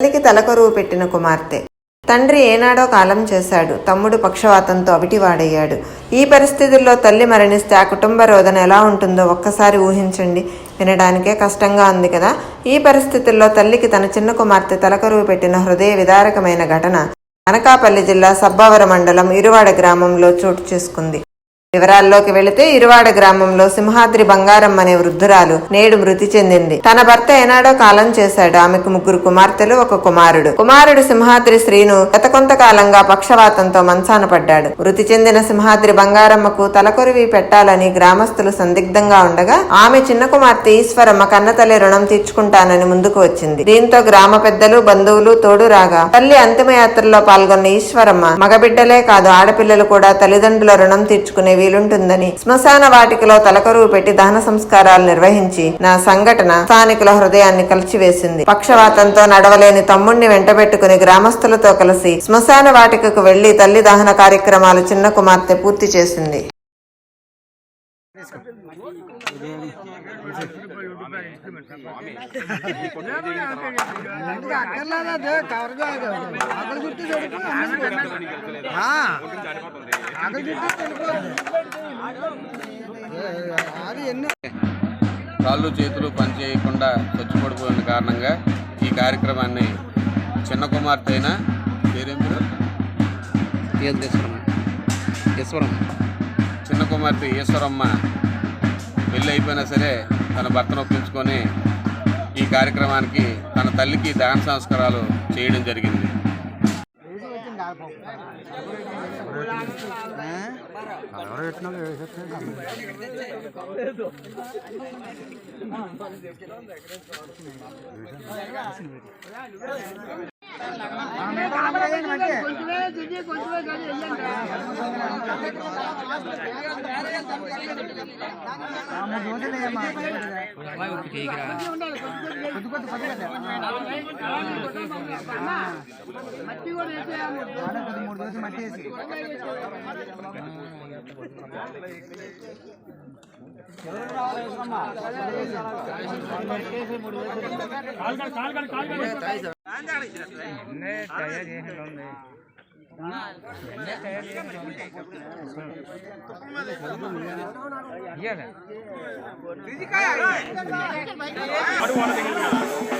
తల్లికి తలకొరువు పెట్టిన కుమార్తె. తండ్రి ఏనాడో కాలం చేశాడు. తమ్ముడు పక్షవాతంతో అవిటివాడయ్యాడు. ఈ పరిస్థితుల్లో తల్లి మరణిస్తే ఆ కుటుంబ రోదన ఎలా ఉంటుందో ఒక్కసారి ఊహించండి. వినడానికే కష్టంగా ఉంది కదా? ఈ పరిస్థితుల్లో తల్లికి తన చిన్న కుమార్తె తలకరువు పెట్టిన హృదయ విదారకమైన ఘటన అనకాపల్లి జిల్లా సబ్బవర మండలం ఇరువాడ గ్రామంలో చోటు చేసుకుంది. వివరాల్లోకి వెళితే ఇరువాడ గ్రామంలో సింహాద్రి బంగారం అనే వృద్ధురాలు నేడు మృతి చెందింది. తన భర్త ఏనాడో కాలం చేశాడు. ఆమెకు ముగ్గురు కుమార్తెలు ఒక కుమారుడు. కుమారుడు సింహాద్రి శ్రీను గత కొంతకాలంగా పక్షవాతంతో మంచాన పడ్డాడు. మృతి చెందిన సింహాద్రి బంగారమ్మకు తలకొరివి పెట్టాలని గ్రామస్తులు సందిగ్ధంగా ఉండగా ఆమె చిన్న కుమార్తె ఈశ్వరమ్మ కన్నతల్లి రుణం తీర్చుకుంటానని ముందుకు వచ్చింది. దీంతో గ్రామ పెద్దలు బంధువులు తోడు రాగా తల్లి అంతిమయాత్రలో పాల్గొన్న ఈశ్వరమ్మ మగబిడ్డలే కాదు ఆడపిల్లలు కూడా తల్లిదండ్రుల రుణం తీర్చుకునే వీలుంటుందని శ్మశాన వాటికలో తలకరువు పెట్టి దహన సంస్కారాలు నిర్వహించి నా సంఘటన స్థానికుల హృదయాన్ని కలిచివేసింది. పక్షవాతంతో నడవలేని తమ్ముణ్ణి వెంటబెట్టుకుని గ్రామస్తులతో కలిసి శ్మశాన వాటికకు వెళ్ళి తల్లి దహన కార్యక్రమాలు చిన్న కుమార్తె పూర్తి చేసింది. కవర్ చుట్టూ చెడుపు చుట్టూ కాళ్ళు చేతులు పనిచేయకుండా చచ్చిపడిపోయిన కారణంగా ఈ కార్యక్రమాన్ని చిన్న కుమార్తె అయినా పేరేం పేరు? ఈశ్వరం చిన్న కుమార్తె ఈశ్వరమ్మ పెళ్ళి అయిపోయినా సరే తన భర్తను ఒప్పించుకొని ఈ కార్యక్రమానికి తన తల్లికి దాన సంస్కారాలు చేయడం జరిగింది. మూడు రోజులు మట్టి వేసి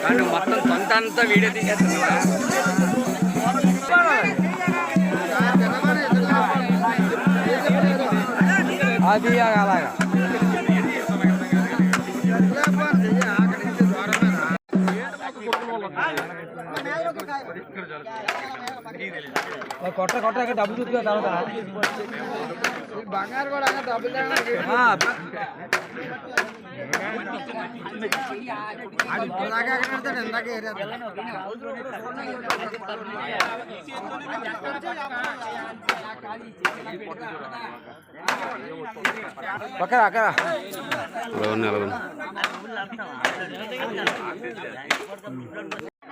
కానీ మొత్తం సొంత అంతా వీడియో తీసేస్తున్నా అది అలాగా కొట్ట కొట్ట డబ్బులు చూసుకో తర్వాత. బంగారు కూడా డబ్బులు ఇప్పటిదాకా ఎక్కడ అక్కడ